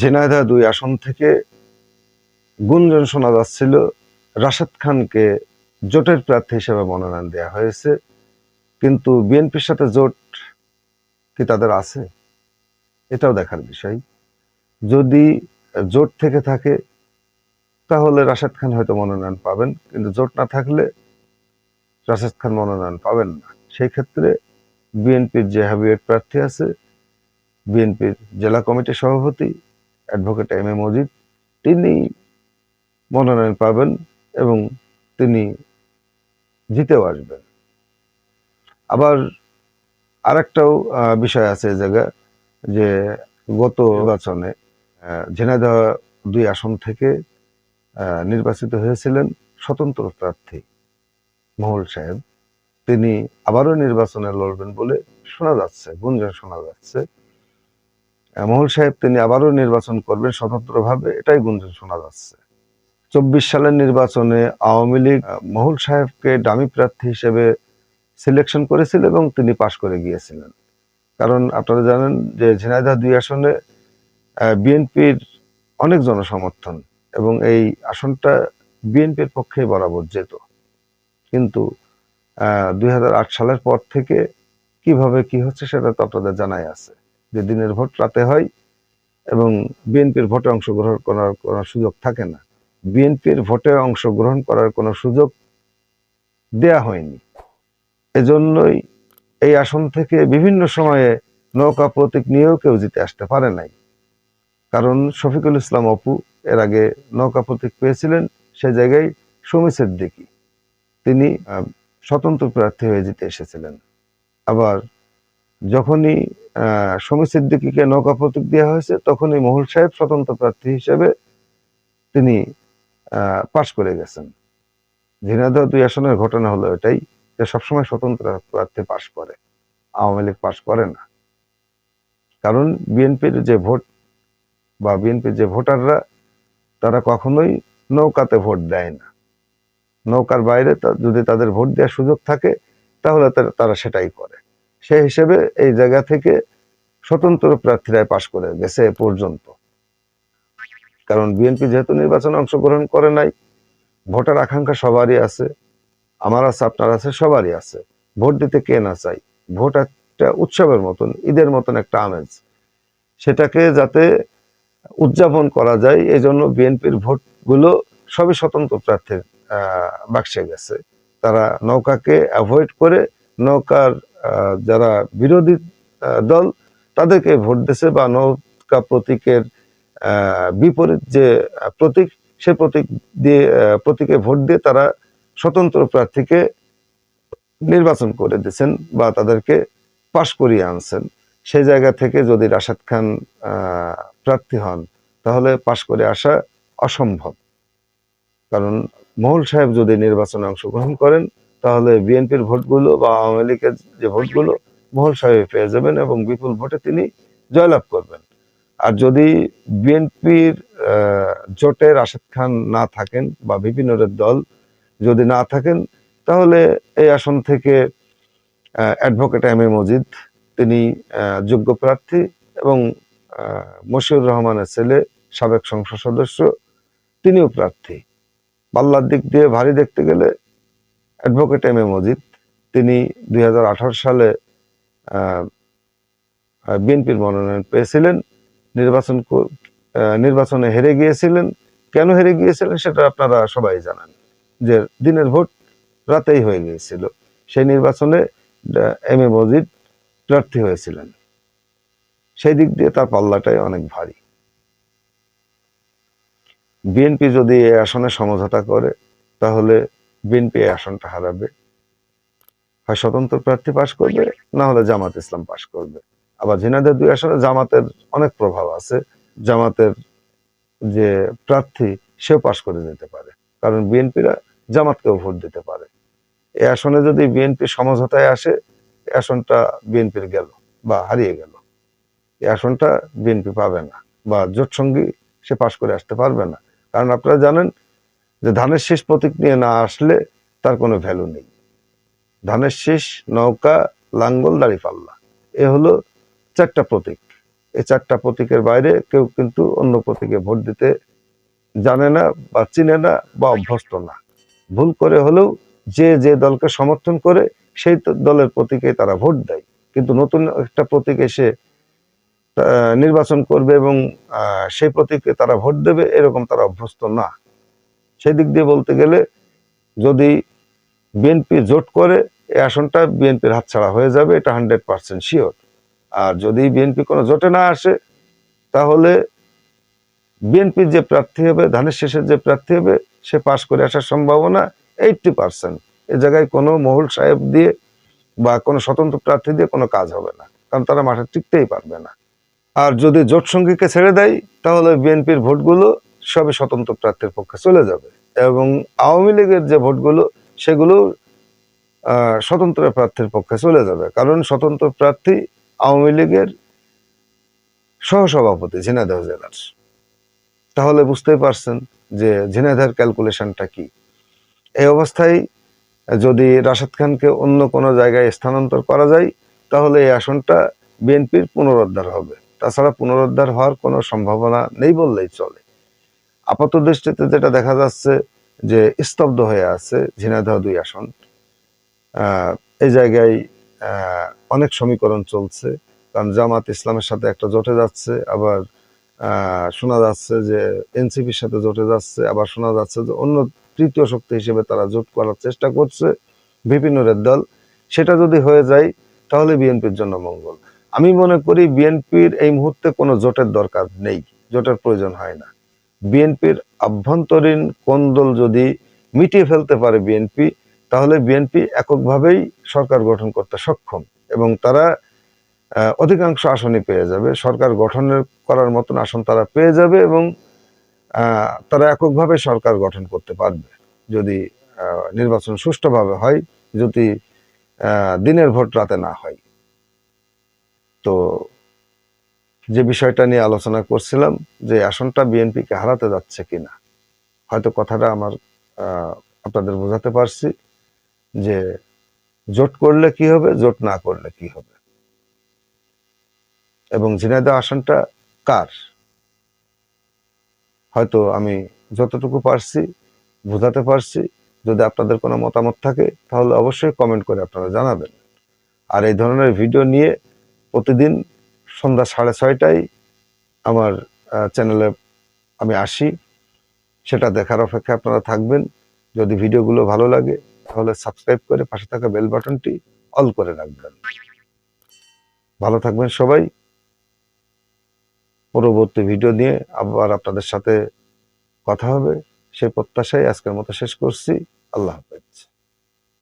ঝিনাইদহ দুই আসন থেকে গুঞ্জন শোনা যাচ্ছিল। রাশেদ খানকে জোটের প্রার্থী হিসেবে মনোনয়ন দেওয়া হয়েছে। কিন্তু বিএনপির সাথে জোট কি তাদের আছে? এটাও দেখার বিষয়। যদি জোট থেকে থাকে, তাহলে রাশেদ খান হয়তো মনোনয়ন পাবেন। কিন্তু জোট না থাকলে রাশেদ খান মনোনয়ন পাবেন না। সেই ক্ষেত্রে বিএনপির যে হ্যাভিয়েট প্রার্থী আছে, বিএনপির জেলা কমিটির সভাপতি অ্যাডভোকেট এম এ মজিদ, তিনি মনোনয়ন পাবেন এবং তিনি জিতেও আসবেন। আবার আরেকটাও বিষয় আছে এই জায়গায় যে গত নির্বাচনে ঝিনাইদহ দুই আসন থেকে নির্বাচিত হয়েছিলেন স্বতন্ত্র প্রার্থী মহল সাহেব। তিনি আবারও নির্বাচনে লড়বেন বলে শোনা যাচ্ছে, গুঞ্জন শোনা যাচ্ছে। মহল সাহেব তিনি আবারও নির্বাচন করবেন স্বতন্ত্রভাবে, এটাই গুঞ্জন শোনা যাচ্ছে। চব্বিশ সালের নির্বাচনে আওয়ামী লীগ মহুল সাহেবকে ডামি প্রার্থী হিসেবে সিলেকশন করেছিল এবং তিনি পাশ করে গিয়েছিলেন। কারণ আপনারা জানেন যে ঝিনাইদহ দুই আসনে বিএনপির অনেক জনসমর্থন এবং এই আসনটা বিএনপির পক্ষে বরাবর যেত। কিন্তু দুই হাজার আট সালের পর থেকে কীভাবে কি হচ্ছে সেটা তো আপনাদের জানাই আছে। যে দিনের ভোট রাতে হয় এবং বিএনপির ভোটে অংশগ্রহণ করার কোনো সুযোগ থাকে না। বিএনপির ভোটে অংশগ্রহণ করার কোনো সুযোগ দেয়া হয়নি। এজন্যই এই আসন থেকে বিভিন্ন সময়ে নৌকা প্রতীক নিয়েও কেউ জিতে আসতে পারে নাই। কারণ শফিকুল ইসলাম অপু এর আগে নৌকা প্রতীক পেয়েছিলেন সে জায়গায় সমী সিদ্দিকী। তিনি স্বতন্ত্র প্রার্থী হয়ে জিতে এসেছিলেন। আবার যখনই সমী সিদ্দিকীকে নৌকা প্রতীক দেওয়া হয়েছে, তখনই মহুল সাহেব স্বতন্ত্র প্রার্থী হিসেবে তিনি পাশ করে গেছেন। ঝিনাইদহ দুই আসনের ঘটনা হলো এটাই যে সবসময় স্বতন্ত্র প্রার্থী পাশ করে, আওয়ামী লীগ পাশ করে না। কারণ বিএনপির যে ভোট বা বিএনপির যে ভোটাররা, তারা কখনোই নৌকাতে ভোট দেয় না। নৌকার বাইরে যদি তাদের ভোট দেওয়ার সুযোগ থাকে, তাহলে তারা সেটাই করে। সেই হিসেবে এই জায়গা থেকে স্বতন্ত্র প্রার্থীরাই পাশ করে গেছে এ পর্যন্ত। কারণ বিএনপি যেহেতু নির্বাচনে অংশগ্রহণ করে নাই, ভোটার আকাঙ্ক্ষা সবারই আছে, আমার আছে, আপনার আছে, সবারই আছে। ভোট দিতে কে না চাই? ভোট একটা উৎসবের মতন, ঈদের মতন একটা আমেজ। সেটাকে যাতে উদযাপন করা যায় এই জন্য বিএনপির ভোটগুলো সবই স্বতন্ত্র প্রার্থীর বাক্সে গেছে। তারা নৌকাকে অ্যাভয়েড করে নৌকার যারা বিরোধী দল, তাদেরকে ভোট দিছে বা নৌকা প্রতীকের বিপরীত যে প্রতীক, সে প্রতীক দিয়ে প্রতীকে ভোট দিয়ে তারা স্বতন্ত্র প্রার্থীকে নির্বাচন করে দিয়েছেন বা তাদেরকে পাশ করিয়ে আনছেন। সেই জায়গা থেকে যদি রাশেদ খান প্রার্থী হন, তাহলে পাশ করে আসা অসম্ভব। কারণ মহল সাহেব যদি নির্বাচনে অংশগ্রহণ করেন তাহলে বিএনপির ভোটগুলো বা আওয়ামী লীগের যে ভোটগুলো মহুল সাহেব পেয়ে যাবেন এবং বিপুল ভোটে তিনি জয়লাভ করবেন। আর যদি বিএনপির জোটে রাশেদ খান না থাকেন বা বিভিন্ন দল যদি না থাকেন, তাহলে এই আসন থেকে অ্যাডভোকেট এম এ মজিদ, তিনি যোগ্য প্রার্থী এবং মশিউর রহমানের ছেলে, সাবেক সংসদ সদস্য, তিনিও প্রার্থী। পাল্লার দিক দিয়ে ভারী দেখতে গেলে অ্যাডভোকেট এম এ মজিদ। তিনি দুই হাজার আঠারো সালে বিএনপির মনোনয়ন পেয়েছিলেন। নির্বাচন নির্বাচনে হেরে গিয়েছিলেন। কেন হেরে গিয়েছিলেন সেটা আপনারা সবাই জানেন যে দিনের ভোট রাতেই হয়ে গিয়েছিল। সেই নির্বাচনে এম এ মজিদ প্রার্থী হয়েছিলেন। সেই দিক দিয়ে তার পাল্লাটাই অনেক ভারী। বিএনপি যদি এই আসনে সমঝোতা করে, তাহলে বিএনপি আসনটা হারাবে। হয় স্বতন্ত্র প্রার্থী পাশ করবে, না হলে জামাত ইসলাম পাশ করবে। আবার ঝিনাইদহ দুই আসনে জামাতের অনেক প্রভাব আছে। জামাতের যে প্রার্থী, সেও পাশ করে যেতে পারে। কারণ বিএনপিরা জামাতকেও ভোট দিতে পারে। এই আসনে যদি বিএনপি সমঝোতায় আসে আসনটা বিএনপির গেল বা হারিয়ে গেল। এই আসনটা বিএনপি পাবে না বা জোটসঙ্গী সে পাশ করে আসতে পারবে না। কারণ আপনারা জানেন যে ধানের শেষ প্রতীক নিয়ে না আসলে তার কোনো ভ্যালু নেই। ধানের শেষ নৌকা, লাঙ্গল, দাড়িপাল্লা, এ হলো চারটা প্রতীক। এই চারটা প্রতীকের বাইরে কেউ কিন্তু অন্য প্রতীকে ভোট দিতে জানে না বা চিনে না বা অভ্যস্ত না। ভুল করে হলেও যে যে দলকে সমর্থন করে সেই দলের প্রতীকে তারা ভোট দেয়। কিন্তু নতুন একটা প্রতীক এসে নির্বাচন করবে এবং সেই প্রতীকে তারা ভোট দেবে, এরকম তারা অভ্যস্ত না। সেই দিক দিয়ে বলতে গেলে যদি বিএনপি জোট করে, এই আসনটা বিএনপির হাতছাড়া হয়ে যাবে, এটা হান্ড্রেড পার্সেন্ট শিওর আর যদি বিএনপি কোনো জোটে না আসে, তাহলে বিএনপির যে প্রার্থী হবে, ধানের শেষের যে প্রার্থী হবে, সে পাশ করে আসার সম্ভাবনা এইটটি পার্সেন্ট এ জায়গায় কোনো মহুল সাহেব দিয়ে বা কোনো স্বতন্ত্র প্রার্থী দিয়ে কোনো কাজ হবে না, কারণ তারা মাঠে টিকতেই পারবে না। আর যদি জোট সঙ্গীকে ছেড়ে দেয়, তাহলে বিএনপির ভোটগুলো সবই স্বতন্ত্র প্রার্থীর পক্ষে চলে যাবে। এবং আওয়ামী লীগের যে ভোটগুলো, সেগুলো স্বতন্ত্র প্রার্থীর পক্ষে চলে যাবে। কারণ স্বতন্ত্র প্রার্থী আওয়ামী লীগের সহসভাপতি ঝিনাইদহ জেলার। তাহলে বুঝতেই পারছেন যে ঝিনাইদহের ক্যালকুলেশনটা কি। এই অবস্থায় যদি রাশেদ খানকে অন্য কোনো জায়গায় স্থানান্তর করা যায়, তাহলে এই আসনটা বিএনপির পুনরুদ্ধার হবে। তাছাড়া পুনরুদ্ধার হওয়ার কোনো সম্ভাবনা নেই বললেই চলে। আপাত দৃষ্টিতে যেটা দেখা যাচ্ছে যে স্তব্ধ হয়ে আছে, ঝিনাইদহ দুই আসন। এই জায়গায় অনেক সমীকরণ চলছে। কারণ জামাত ইসলামের সাথে একটা জোটে যাচ্ছে, আবার শোনা যাচ্ছে যে এনসিপির সাথে জোটে যাচ্ছে, আবার শোনা যাচ্ছে যে অন্য তৃতীয় শক্তি হিসেবে তারা জোট করার চেষ্টা করছে বিপিনুরের দল। সেটা যদি হয়ে যায়, তাহলে বিএনপির জন্য মঙ্গল। আমি মনে করি বিএনপির এই মুহূর্তে কোনো জোটের দরকার নেই, জোটের প্রয়োজন হয় না। বিএনপির আভ্যন্তরীণ কোন্দল যদি মিটিয়ে ফেলতে পারে বিএনপি, তাহলে বিএনপি এককভাবেই সরকার গঠন করতে সক্ষম এবং তারা অধিকাংশ আসনই পেয়ে যাবে। সরকার গঠনের করার মতন আসন তারা পেয়ে যাবে এবং তারা এককভাবে সরকার গঠন করতে পারবে। যদি নির্বাচন সুষ্ঠুভাবে হয়, যদি দিনের ভোট রাতে না হয়। তো যে বিষয়টা নিয়ে আলোচনা করছিলাম যে আসনটা বিএনপিকে হারাতে যাচ্ছে কিনা। হয়তো কথাটা আমার আপনাদের বোঝাতে পারছি যে জোট করলে কি হবে, জোট না করলে কি হবে? এবং ঝিনাইদহ আসনটা কার? হয়তো আমি যতটুকু পারছি বোঝাতে পারছি। যদি আপনাদের কোনো মতামত থাকে, তাহলে অবশ্যই কমেন্ট করে আপনারা জানাবেন। আর এই ধরনের ভিডিও নিয়ে প্রতিদিন সন্ধ্যা সাড়ে ছয়টায় আমার চ্যানেলে আমি আসি। সেটা দেখার অপেক্ষা আপনারা থাকবেন। যদি ভিডিওগুলো ভালো লাগে, তাহলে সাবস্ক্রাইব করে পাশে থাকা বেল বাটনটি অল করে রাখবেন। ভালো থাকবেন সবাই। পরবর্তী ভিডিও নিয়ে আবার আপনাদের সাথে কথা হবে। সেই প্রত্যাশায় আজকের মতো শেষ করছি। আল্লাহ হাফেজ।